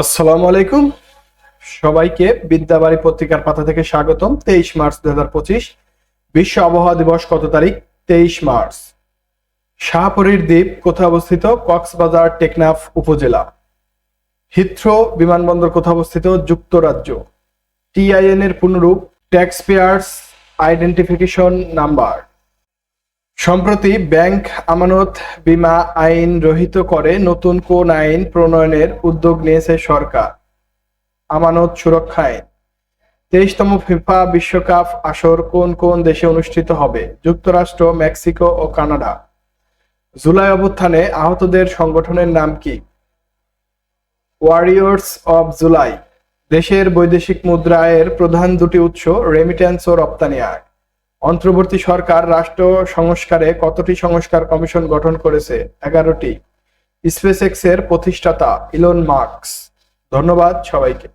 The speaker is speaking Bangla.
আসসালামু আলাইকুম। সবাইকে বিদ্যাবাড়ি পত্রিকার পাতা থেকে স্বাগতম। তেইশ মার্চ দু হাজার পঁচিশ, বিশ্ব আবহাওয়া দিবস কত তারিখ? তেইশ মার্চ। শাহপরীর দ্বীপ কোথায় অবস্থিত? কক্সবাজার, টেকনাফ উপজেলা। হিথ্রো বিমানবন্দর কোথায় অবস্থিত? যুক্তরাজ্য। টিআইএন এর পুনরূপ ট্যাক্স পেয়ার্স আইডেন্টিফিকেশন নাম্বার সম্প্রতি ব্যাংক আমানত বীমা আইন রহিত করে নতুন কোন আইন প্রণয়নের উদ্যোগ নিয়েছে সরকার। আমানত সুরক্ষা আইন। তেইশতম ফিফা বিশ্বকাপ আসর কোন কোন দেশে অনুষ্ঠিত হবে? যুক্তরাষ্ট্র, মেক্সিকো ও কানাডা। জুলাই অভ্যুত্থানে আহতদের সংগঠনের নাম কি? ওয়ারিয়র্স অব জুলাই দেশের বৈদেশিক মুদ্রা আয়ের প্রধান দুটি উৎস রেমিট্যান্স ও রপ্তানি আয়। অন্তর্বর্তী সরকার রাষ্ট্র সংস্কারে কতটি সংস্কার কমিশন গঠন করেছে? এগারোটি। স্পেস এক্সের প্রতিষ্ঠাতা ইলন মার্কস ধন্যবাদ সবাইকে।